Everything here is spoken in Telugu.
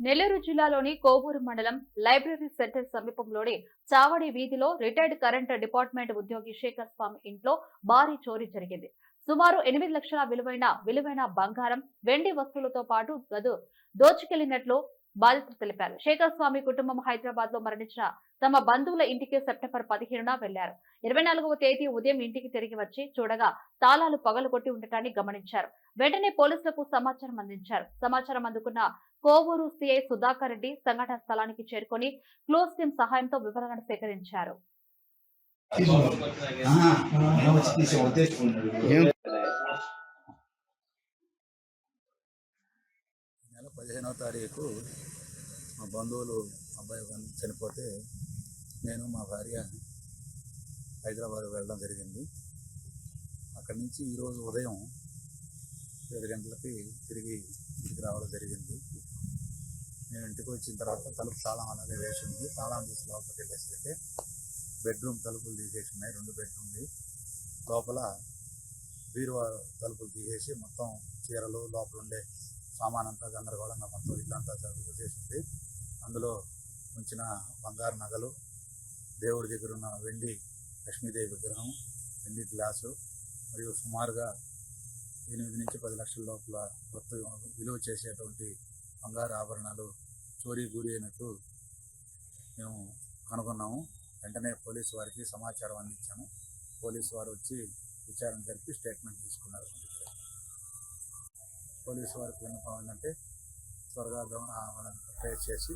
నెల్లూరు జిల్లాలోని కోవూరు మండలం లైబ్రరీ సెంటర్ సమీపంలోని చావడి వీధిలో రిటైర్డ్ కరెంట్ డిపార్ట్మెంట్ ఉద్యోగి శేఖర్ స్వామి ఇంట్లో భారీ చోరీ జరిగింది. సుమారు ఎనిమిది లక్షల విలువైన విలువైన బంగారం వెండి వస్తువులతో పాటు గదు దోచుకెళ్ళినట్లు బాధితులు తెలిపారు. శేఖర్ స్వామి కుటుంబం హైదరాబాద్లో మరణించిన తమ బంధువుల ఇంటికి సెప్టెంబర్ పదిహేనున వెళ్ళారు. ఇరవై నాలుగవ తేదీ ఉదయం ఇంటికి తిరిగి వచ్చి చూడగా తాళాలు పగలగొట్టి ఉండటాన్ని గమనించారు. వెంటనే పోలీసులకు సమాచారం అందించారు. సమాచారం అందుకున్న కోవూరు సిఐ సుధాకర్ రెడ్డి సంఘటన స్థలానికి చేరుకొని క్లోజ్ టీం సహాయంతో వివరాలను సేకరించారు ఆహా, నేను వచ్చి తీసే ఉద్దేశం ఉన్నాడు. నెల పదిహేనవ తారీఖు మా బంధువులు అబ్బాయి చనిపోతే నేను మా భార్య హైదరాబాద్ వెళ్ళడం జరిగింది. అక్కడి నుంచి ఈరోజు ఉదయం ఏడు గంటలకి తిరిగి ఇంటికి రావడం జరిగింది. నేను ఇంటికి వచ్చిన తర్వాత తలుపు తాళం అలాగే వేసి ఉంది. తాళం తీసి లోపలికి వెళ్ళేసరికి బెడ్రూమ్ తలుపులు తీసేసి ఉన్నాయి. రెండు బెడ్రూమ్లు. లోపల బీరువా తలుపులు తీసేసి మొత్తం చీరలు లోపల ఉండే సామానంతా గందరగోళంగా మొత్తం ఇల్లంతా చేసింది అందులో ఉంచిన బంగారు నగలు దేవుడి దగ్గర ఉన్న వెండి లక్ష్మీదేవి విగ్రహం వెండి గ్లాసు మరియు సుమారుగా ఎనిమిది నుంచి పది లక్షల లోపల కొత్త విలువ చేసేటువంటి బంగారు ఆభరణాలు చోరీ గురి అయినట్టు మేము కనుగొన్నాము. వెంటనే పోలీసు వారికి సమాచారం అందించాము. పోలీసు వారు వచ్చి విచారణ జరిపి స్టేట్మెంట్ తీసుకున్నారు. పోలీసు వారికి విన్నపం ఏంటంటే త్వరగా దొంగ- ఆ వాళ్ళని ట్రేస్ చేసి